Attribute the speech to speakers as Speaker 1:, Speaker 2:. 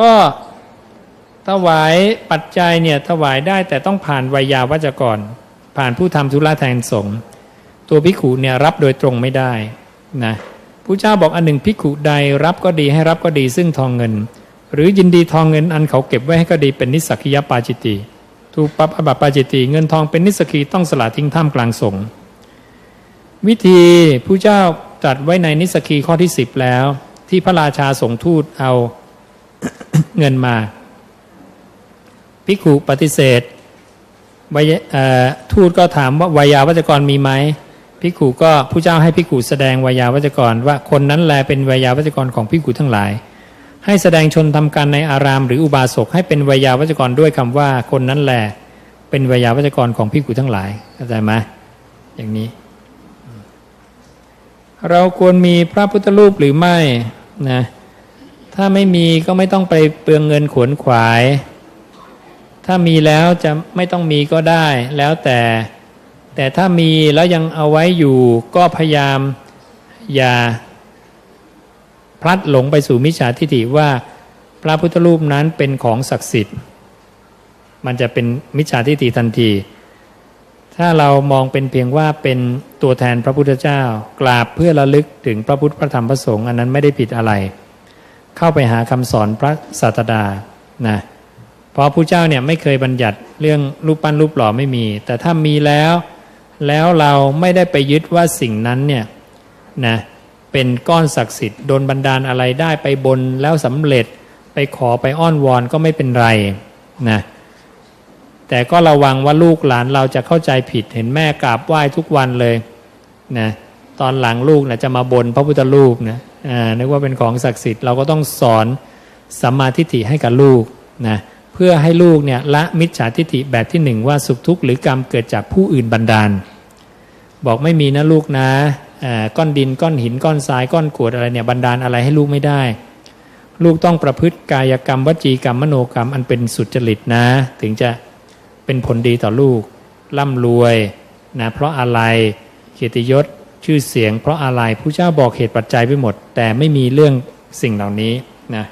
Speaker 1: ก็ถวายปัจจัยเนี่ยถวายได้แต่ต้องผ่านวิยาวัจกร ผ่านผู้ทำธุระแทนสงฆ์ตัวภิขุเนี่ยรับโดยตรงไม่ได้นะผู้เจ้าบอกอันหนึ่งภิขุใดรับก็ดีให้รับก็ดีซึ่งทองเงิน หรือยินดีทองเงินอันเขาเก็บไว้ให้ก็ดีเป็นนิสสกิยปาจิตติถูกปับอบัติปาจิตติเงินทองเป็นนิสสกีต้องสละทิ้งท่ามกลางสงฆ์วิธีผู้เจ้าตรัสไว้ในนิสสกีข้อที่สิบแล้ว ที่พระราชาส่งทูตเอา เงินมาภิกขุปฏิเสธทูตก็ถามว่าวิยาวัจกรมีไหมภิกขุก็ผู้เจ้าให้ภิกขุแสดงวิยาวัจกร ว่าคนนั้นแลเป็นวิยาวัจกรของภิกขุทั้งหลาย ให้แสดงชนทำการในอาราม หรืออุบาสกให้เป็นวิยาวัจกรด้วยคำว่าคนนั้นแลเป็นวิยาวัจกรของภิกขุทั้งหลายเข้าใจไหมอย่างนี้ เราควรมีพระพุทธรูปหรือไม่นะ ถ้าไม่มีก็ไม่ต้องไปเปลืองเงินขวนขวาย ถ้ามีแล้วจะไม่ต้องมีก็ได้แล้วแต่ แต่ถ้ามีแล้วยังเอาไว้อยู่ก็พยายามอย่าพลัดหลงไปสู่มิจฉาทิฏฐิว่าพระพุทธรูปนั้นเป็นของศักดิ์สิทธิ์ มันจะเป็นมิจฉาทิฏฐิทันที ถ้าเรามองเป็นเพียงว่าเป็นตัวแทนพระพุทธเจ้า กราบเพื่อระลึกถึงพระพุทธพระธรรมพระสงฆ์อันนั้นไม่ได้ผิดอะไร เข้าไปหาคำสอนพระศาสดานะเพราะผู้เจ้าเนี่ยไม่เคยบัญญัติเรื่องรูปปั้นรูปหล่อไม่มี แต่ถ้ามีแล้ว แล้วเราไม่ได้ไปยึดว่าสิ่งนั้นเนี่ยนะเป็นก้อนศักดิ์สิทธิ์โดนบันดาลอะไรได้ไปบนแล้วสำเร็จไปขอไปอ้อนวอนก็ไม่เป็นไรนะแต่ก็ระวังว่าลูกหลานเราจะเข้าใจผิดเห็นแม่กราบไหว้ทุกวันเลยนะตอนหลังลูกนะจะมาบนพระพุทธรูปนะ นึกว่าเป็นของศักดิ์สิทธิ์เราก็ต้องสอนสัมมาทิฏฐิให้กับลูกนะเพื่อให้ลูกเนี่ยละมิจฉาทิฏฐิแบบที่หนึ่งว่าสุขทุกข์หรือกรรมเกิดจากผู้อื่นบันดาล บอกไม่มีนะลูกนะก้อนดินก้อนหินก้อนทรายก้อนกรวดอะไรเนี่ยบันดาลอะไรให้ลูกไม่ได้ ลูกต้องประพฤติกายกรรมวจีกรรมมโนกรรมอันเป็นสุจริตนะ ถึงจะเป็นผลดีต่อลูกร่ำรวยนะเพราะอะไรเกียรติยศ ชื่อเสียง เพราะอะไรผู้เจ้าบอกเหตุปัจจัยไปหมด แต่ไม่มีเรื่องสิ่งเหล่านี้นะ